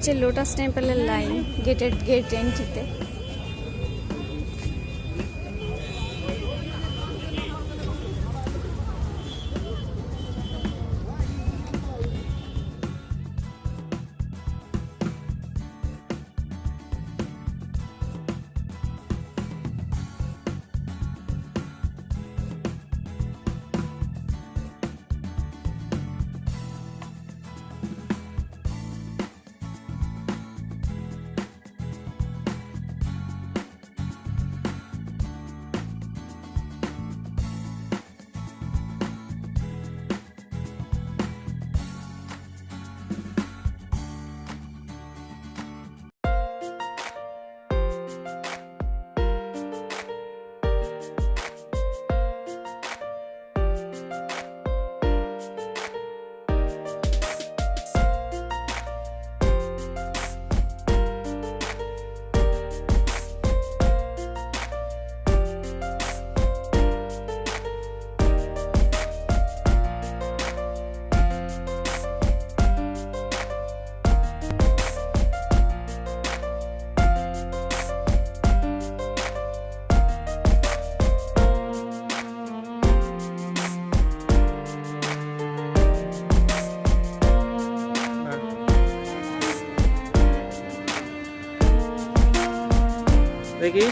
হচ্ছে লোটাস টেম্পলের লাইন গেটের গেট এন্ট্রিতে দেখি।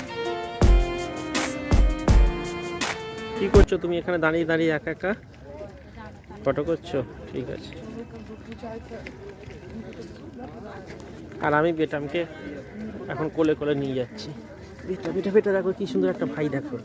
কি করছ তুমি এখানে দাঁড়িয়ে দাঁড়িয়ে একা একা? ফটো করছ? ঠিক আছে। আর আমি বেটামকে এখন কোলে কোলে নিয়ে যাচ্ছি। বেটা বেটা বেটা, দেখো কি সুন্দর একটা ভাই, দেখো।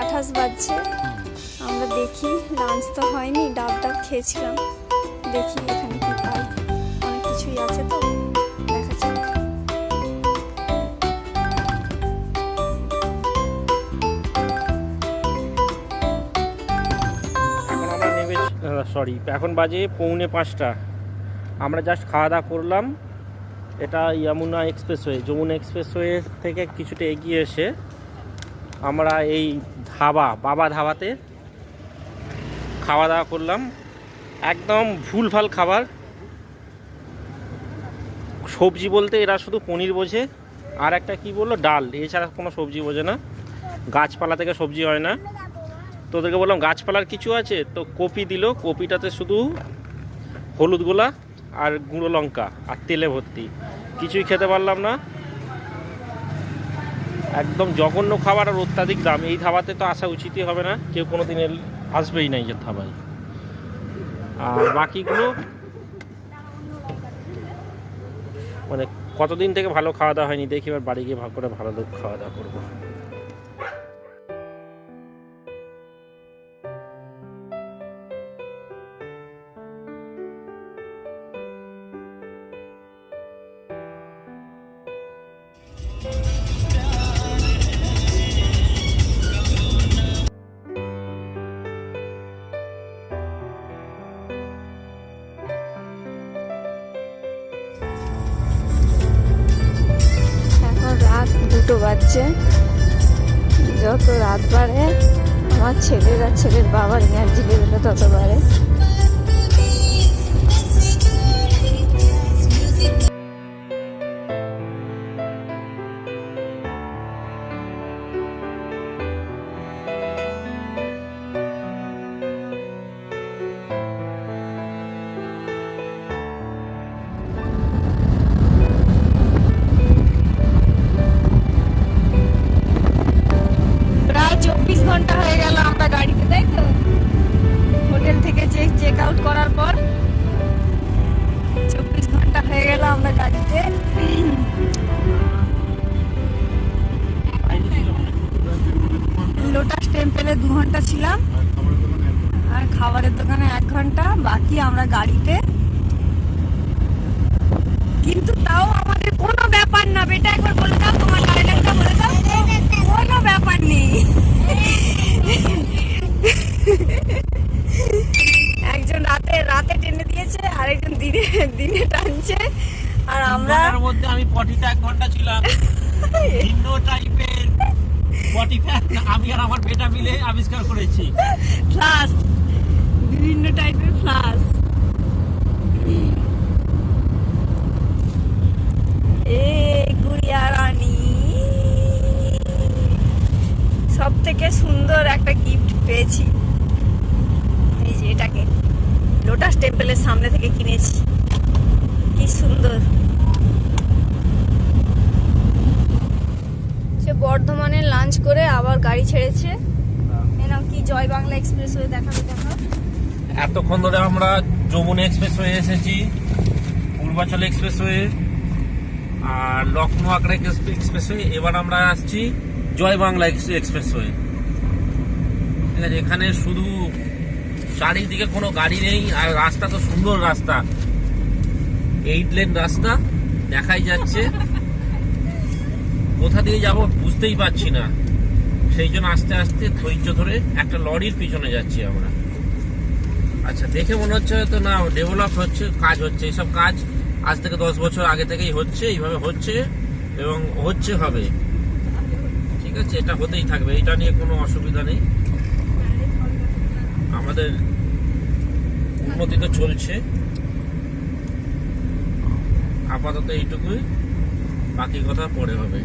আঠাশ বাজছে। আমরা দেখি লাঞ্চ তো হয়নি, ডাব ডাব খেয়েছিলাম। দেখি এখানে কি পাই। অনেক কিছুই আছে তো সরি এখন বাজে পৌনে পাঁচটা। আমরা জাস্ট খাওয়া দাওয়া করলাম। এটা ইয়ামুনা এক্সপ্রেসওয়ে যমুনা এক্সপ্রেসওয়ে থেকে কিছুটা এগিয়ে এসে আমরা এই ধাবা, বাবা ধাবাতে খাওয়া দাওয়া করলাম। একদম ভুল ভুলভাল খাবার। সবজি বলতে এরা শুধু পনির বোঝে, আর একটা কি বলল? ডাল। এছাড়া কোনো সবজি বোঝে না। গাছপালা থেকে সবজি হয় না। তোদেরকে বললাম, গাছপালার কিছু আছে? তো কপি দিল। কপিটাতে শুধু হলুদ গোলা আর গুঁড়ো লঙ্কা আর তেলে ভর্তি। কিছুই খেতে পারলাম না। একদম জঘন্য খাবার আর অত্যাধিক দাম। এই ধাবাতে তো আসা উচিতই হবে না। কেউ কোনো দিনের আসবেই না এই ধাবায়। আর বাকিগুলো? মানে কতদিন থেকে ভালো খাওয়া দাওয়া হয়নি, দেখি এবার বাড়ি গিয়ে ভাগ করে ভালো খাওয়া দাওয়া করব। বাজছে যত রাত বাড়ে আমার ছেলের ছেলের বাবার এনার্জি লেভেলও তত বাড়ে। আমরা গাড়িতে। কিন্তু তাও আমাদের কোনো ব্যাপার না বেটা একবার বলে দাও তোমার ডায়লগটা বলে দাও। কোনো ব্যাপার নেই। একজন রাতে রাতে টেনে দিয়েছে আর একজন দিনে দিনে টানছে। আর আমরা মধ্যে আমি পটিতে এক ঘণ্টা ছিলাম। ভিন্ন টাইপের পটি ফ্যান আমি আর আমার বেটা মিলে আবিষ্কার করেছি। ফ্লাস বিভিন্ন টাইপের ফ্লাস এ গুড়িয়া রানী সব থেকে সুন্দর একটা গিফট পেয়েছি। এই যে এটাকে লোটাস টেম্পলের সামনে থেকে কিনেছি। কি সুন্দর। সে বর্ধমানে লাঞ্চ করে আবার গাড়ি ছেড়েছে। এনাম কি জয় বাংলা এক্সপ্রেস হয়ে দেখাবে দেখো এতক্ষণ ধরে আমরা যমুনা এক্সপ্রেস হয়ে এসেছি, পূর্বাচল এক্সপ্রেস হয়ে, আর লখনৌ আগ্রা এক্সপ্রেস হয়ে এবার আমরা আসছি জয় বাংলা এক্সপ্রেস হয়ে। ঠিক আছে, এখানে শুধু চারিদিকে কোনো গাড়ি নেই, আর রাস্তা তো সুন্দর রাস্তা। এইট লেন রাস্তা, দেখাই যাচ্ছে। কোথা দিয়ে যাব বুঝতেই পারছি না। সেই জন্য আস্তে আস্তে ধৈর্য ধরে একটা লরির পিছনে যাচ্ছি আমরা। আচ্ছা দেখে মনে হচ্ছে হয়তো না ডেভেলপ হচ্ছে, কাজ হচ্ছে, এইসব কাজ আজ থেকে দশ বছর আগে থেকেই হচ্ছে, এইভাবে হচ্ছে এবং হচ্ছে হবে। ঠিক আছে, এটা হতেই থাকবে, এটা নিয়ে কোনো অসুবিধা নেই। আমাদের উন্নতি তো চলছে। আপাতত এইটুকুই, বাকি কথা পরে হবে।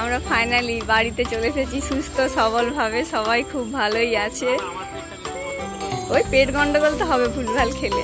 আমরা ফাইনালি বাড়িতে চলে এসেছি, সুস্থ, সবলভাবে, সবাই খুব ভালোই আছে। ওই পেট গন্ডগোল তো হবে ভুলভাল খেলে।